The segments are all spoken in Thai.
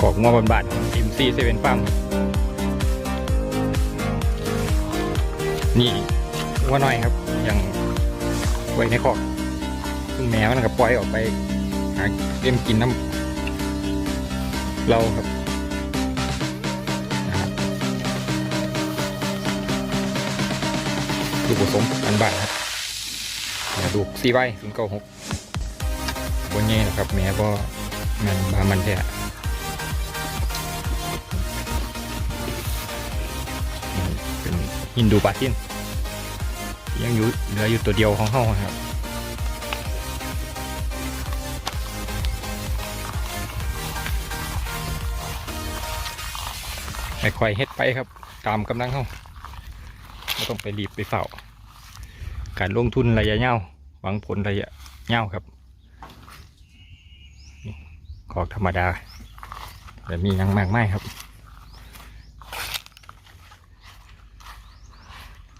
กอกงัวบานๆของทีมซีเซเว่นฟาร์มนี่งัวน้อยครับ ยังไว้ในคอกซึ่งแมวมันก็ปล่อยออกไปหาเล่มกินน้ำเราครับนะครับลูกผสมอันบ้านครับแม่ลูซีไว้ศูนย์เก้าหกบนเงี้นะครับแม่ก็มันบามันแท้ ฮินดูปาทินยังอยู่เหลืออยู่ตัวเดียวของเขาครับค่อยๆเฮ็ดไปครับ ตามกำลังเขาไม่ต้องไปรีบไปเฝ้า การลงทุนระยะยาวหวังผลระยะยาวครับขอกธรรมดาแต่มีหยังมากไม่ครับ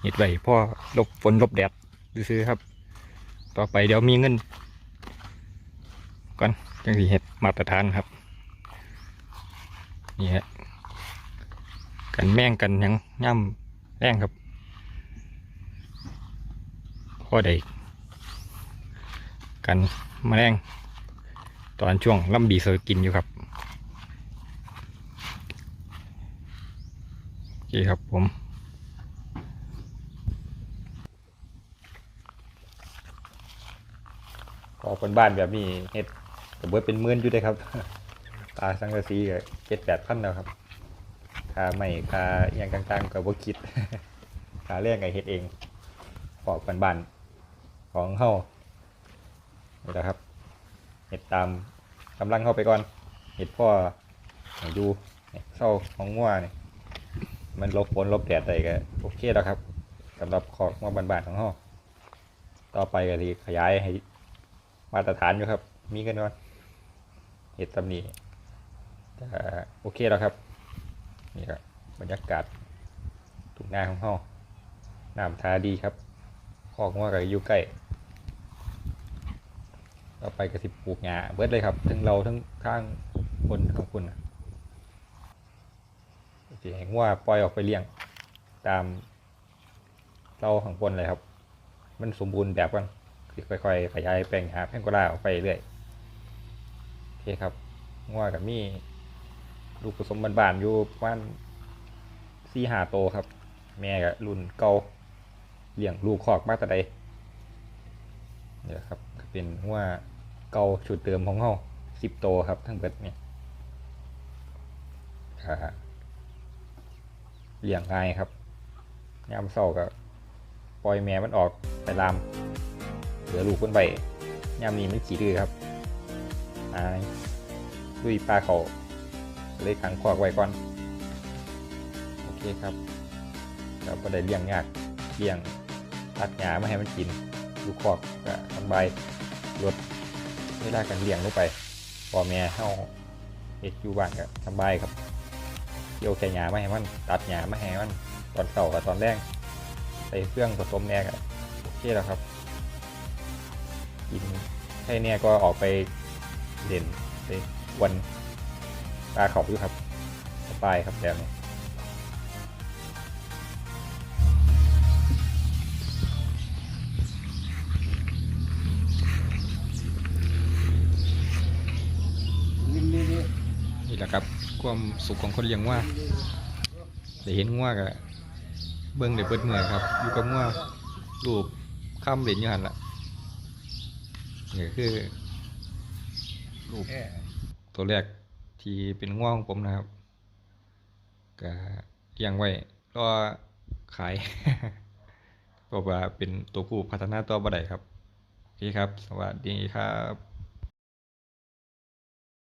เฮ็ดไว้พ่อลบฝนลบแดดซื้อครับ ต่อไปเดี๋ยวมีเงินก่อนจังสีเฮ็ดมาตรฐานครับ นี่ฮะกันแม่งกันยังย่ำแรงครับพ่อได้กันแมลงตอนช่วงล่ำบีเซอร์กินอยู่ครับโอเคครับผม ขอคนบ้านแบบนี้เฮ็ดกับเบิดเป็นหมื่นอยู่ได้ครับ ตาสังกะสีก็เจ็ดแปดพันแล้วครับค่าไม่ค่าอย่างต่างๆก็บ่คิดค่าเรื่องไงเฮ็ดเองขอกันบ้านๆของเฮานี่แหละครับเฮ็ดตามกำลังเข้าไปก่อนเฮ็ดพ่อให้อยู่เนี่ยเศร้าของงัวนี่มันลบฝนลบแดดได้ก็โอเคแล้วครับสำหรับขอกงัวบ้านๆของเฮาต่อไปก็สิขยายให้ มาตรฐานอยู่ครับ มีกันก่อนเฮ็ดตำนี่โอเคแล้วครับ นี่ครับบรรยากาศทุ่งนาของเฮาน้ำทาดีครับคอกงัวกับอยู่ใกล้ต่อไปก็สิบปลูกหญ้าเบิดเลยครับ ทั้งเราทั้งข้างคนของคุณน่ะสิให้งัวปล่อยออกไปเลี้ยง ตามเราของคนเลยครับ มันสมบูรณ์แบบกัน สิค่อยๆขยายแปลงหาแพงกวาออกไปเรื่อยโอเคครับงัวกับมีลูกผสมบานๆอยู่ประมาณสี่หาโตครับ แม่กับรุ่นเก่าเลี้ยงลูกคอกมากแต่ใดเนี่ยครับเป็นหัว่าเก่าชุดเติมของเขาสิบโตครับทั้งเบิดเนี่ยเลี้ยงง่ายครับยามเศร้าก็ปล่อยแม่มันออกไปลาม เหลือลูกคนใบยามนี้มันขี่ดื้อครับอ่าลุยปลาเขาเลยขังขวากไว้ก่อน โอเคครับ เราก็ได้เลี้ยงยากเลี้ยงตัดหญ้ามาให้มันกิน ลูกขอกก็สบายลดเวลาการเลี้ยงลงไปพ่อแม่เฮาเฮ็ดอยู่บ้านก็สบายครับเกี่ยวแค่หญ้ามาให้มัน ตัดหญ้ามาให้มันตอนเช้ากับตอนแรกใส่เครื่องผสมแหน่ก็โอเคแล้วครับ กินแค่เนี้ยก็ออกไปเด่นไปวันตาเขาอยู่ครับสบายครับแบบนี้นี่แหละครับความสุขของคนเลี้ยงว่าได้เห็นง่วกะเบิ้งได้เบิดเมื่อยครับ อยู่กับง่วรูปข้ามเหรียญอยู่หันละ นี่คือรูปตัวแรกที่เป็นง่วของผมนะครับก็ยังไว้รอขายเพราะว่าเป็นตัวผู้พัฒนาตัวบ่ได้ครับโอเคครับ สวัสดีครับ